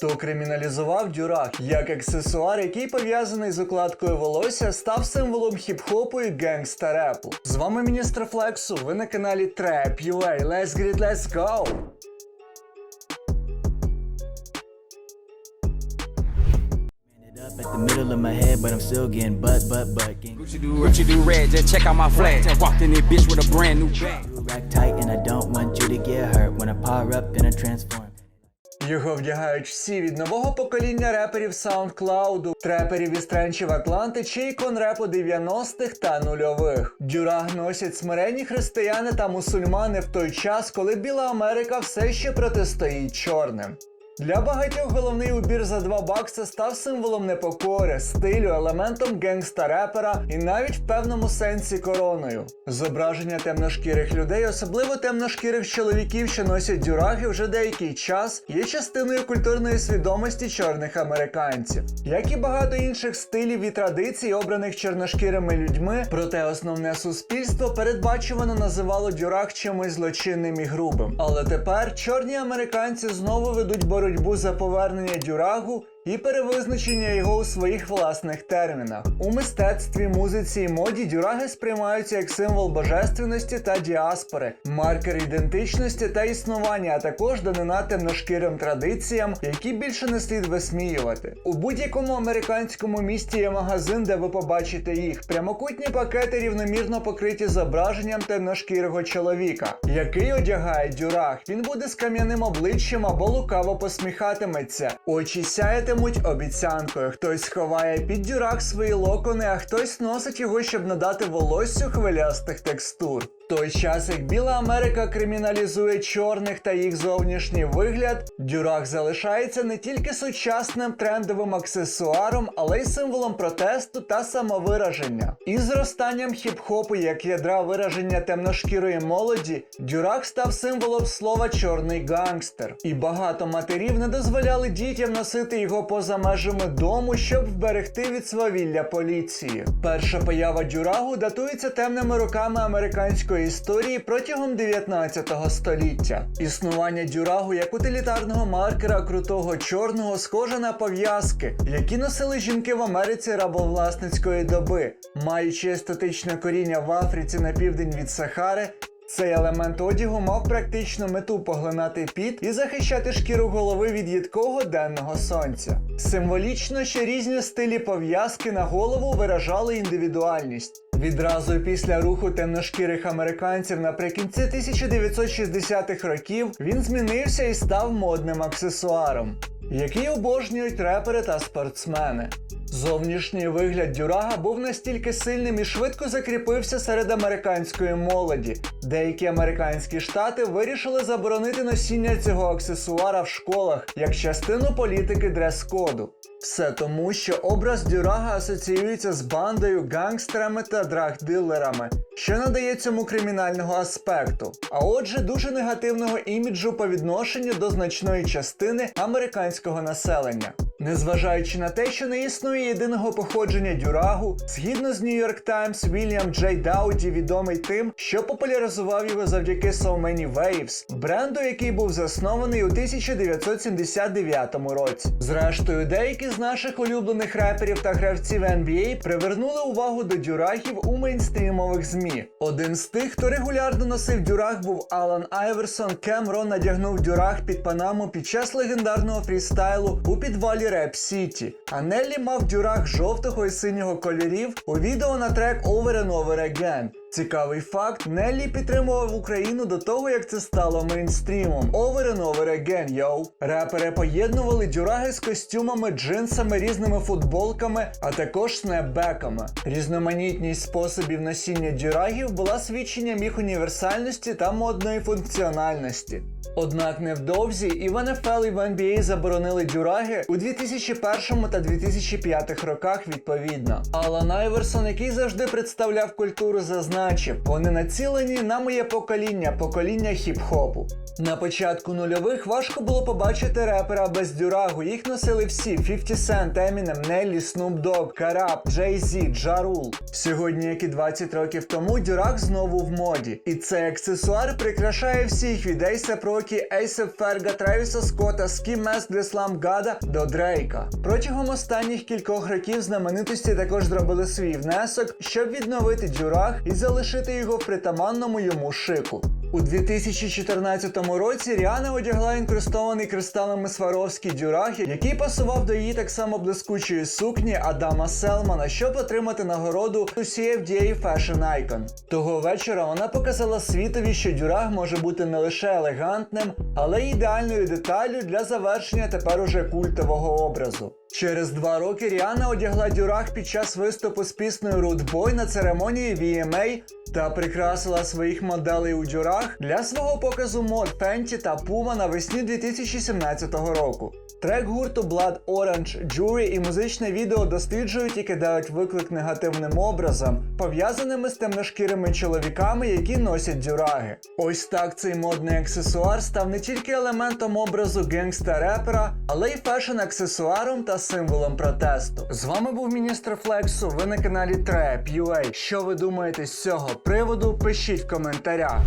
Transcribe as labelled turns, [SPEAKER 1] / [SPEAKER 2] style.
[SPEAKER 1] Хто криміналізував дюрах як аксесуар, який пов'язаний з укладкою волосся, став символом хіп-хопу і генгста репу. З вами міністр Флексу. Ви на каналі Trap UA. Let's get it, let's go!
[SPEAKER 2] At the middle of my head, but I'm still getting butt, butt, butt.
[SPEAKER 3] Gucci do, Gucci do red, just check out my flag. Walked in this bitch with a brand new bag.
[SPEAKER 2] rack tight, and I don't want you to get hurt when I power up and I transform.
[SPEAKER 1] Його вдягають всі від нового покоління реперів SoundCloud, треперів із тренчів Атланти чи ікон репу 90-х та нульових. Дюраг носять смиренні християни та мусульмани в той час, коли Біла Америка все ще протистоїть чорним. Для багатьох головний убір за 2 бакси став символом непокори, стилю, елементом генгста репера і навіть в певному сенсі короною. Зображення темношкірих людей, особливо темношкірих чоловіків, що носять дюраги вже деякий час, є частиною культурної свідомості чорних американців. Як і багато інших стилів і традицій, обраних чорношкірими людьми, проте основне суспільство передбачувано називало дюраг чимось злочинним і грубим. Але тепер чорні американці знову ведуть боротьбу за повернення дюрагу і перевизначення його у своїх власних термінах. У мистецтві, музиці і моді дюраги сприймаються як символ божественності та діаспори, маркер ідентичності та існування, а також данина темношкірим традиціям, які більше не слід висміювати. У будь-якому американському місті є магазин, де ви побачите їх. Прямокутні пакети рівномірно покриті зображенням темношкірого чоловіка, який одягає дюраг. Він буде з кам'яним обличчям або лукаво посміхатиметься. Очі сяятимуть обіцянкою. Хтось ховає під дюрак свої локони, а хтось носить його, щоб надати волоссю хвилястих текстур. Той час, як Біла Америка криміналізує чорних та їх зовнішній вигляд, дюраг залишається не тільки сучасним трендовим аксесуаром, але й символом протесту та самовираження. І зростанням хіп-хопу як ядра вираження темношкірої молоді, дюраг став символом слова чорний гангстер. І багато матерів не дозволяли дітям носити його поза межами дому, щоб вберегти від свавілля поліції. Перша поява дюрагу датується темними роками американської історії протягом 19 століття. Існування дюрагу як утилітарного маркера крутого чорного схоже на пов'язки, які носили жінки в Америці рабовласницької доби, маючи естетичне коріння в Африці на південь від Сахари. Цей елемент одягу мав практичну мету поглинати піт і захищати шкіру голови від їдкого денного сонця. Символічно, що різні стилі пов'язки на голову виражали індивідуальність. Відразу після руху темношкірих американців наприкінці 1960-х років він змінився і став модним аксесуаром, який обожнюють репери та спортсмени. Зовнішній вигляд дюрага був настільки сильним і швидко закріпився серед американської молоді. Деякі американські штати вирішили заборонити носіння цього аксесуара в школах як частину політики дрес-коду. Все тому, що образ дюрага асоціюється з бандою, гангстерами та драг-дилерами, що надає цьому кримінального аспекту, а отже, дуже негативного іміджу по відношенню до значної частини американського населення. Незважаючи на те, що не існує єдиного походження дюрагу, згідно з New York Times, Вільям Джей Дауді відомий тим, що популяризував його завдяки So Many Waves, бренду, який був заснований у 1979 році. Зрештою, деякі з наших улюблених реперів та гравців NBA привернули увагу до дюрагів у мейнстрімових змі. Один з тих, хто регулярно носив дюраг, був Алан Айверсон. Кемрон надягнув дюраг під панаму під час легендарного фрістайлу у підвалі Реп Сіті. А Неллі мав дюраг жовтого і синього кольорів у відео на трек Over and Over Again. Цікавий факт, Неллі підтримував Україну до того, як це стало мейнстрімом. Over and over again, йоу. Репери поєднували дюраги з костюмами, джинсами, різними футболками, а також снепбеками. Різноманітність способів носіння дюрагів була свідченням їх універсальності та модної функціональності. Однак невдовзі і в НФЛ, і в NBA заборонили дюраги у 2001 та 2005 роках відповідно. Алан Айверсон, який завжди представляв культуру, зазначив, вони націлені на моє покоління, покоління хіп-хопу. На початку нульових важко було побачити репера без дюрагу. Їх носили всі: 50 Cent, Eminem, Nelly, Snoop Dogg, Карап, Jay-Z, Ja Rule. Сьогодні, як і 20 років тому, дюраг знову в моді. І цей аксесуар прикрашає всіх від Про Рокі, Ейса Ферга, Тревіса Скотта, Скі Мес, Деслам Гада до Дрейка. Протягом останніх кількох років знаменитості також зробили свій внесок, щоб відновити дюрах і залишити його в притаманному йому шику. У 2014 році Ріана одягла інкрустований кристалами Сваровський дюрах, який пасував до її так само блискучої сукні Адама Селмана, щоб отримати нагороду у CFDA Fashion Icon. Того вечора вона показала світові, що дюрах може бути не лише елегантним, але й ідеальною деталлю для завершення тепер уже культового образу. Через два роки Ріана одягла дюрах під час виступу з піснею Рудбой на церемонії VMA та прикрасила своїх моделей у дюрах для свого показу мод Пенті та Пума навесні 2017 року. Трек гурту Blood Orange, Jury і музичне відео досліджують і кидають виклик негативним образом, пов'язаними з темношкірими чоловіками, які носять дюраги. Ось так цей модний аксесуар став не тільки елементом образу генгста-репера, але й фешн-аксесуаром та символом протесту. З вами був міністр Флексу. Ви на каналі Trap.ua. Що ви думаєте з цього приводу? Пишіть в коментарях.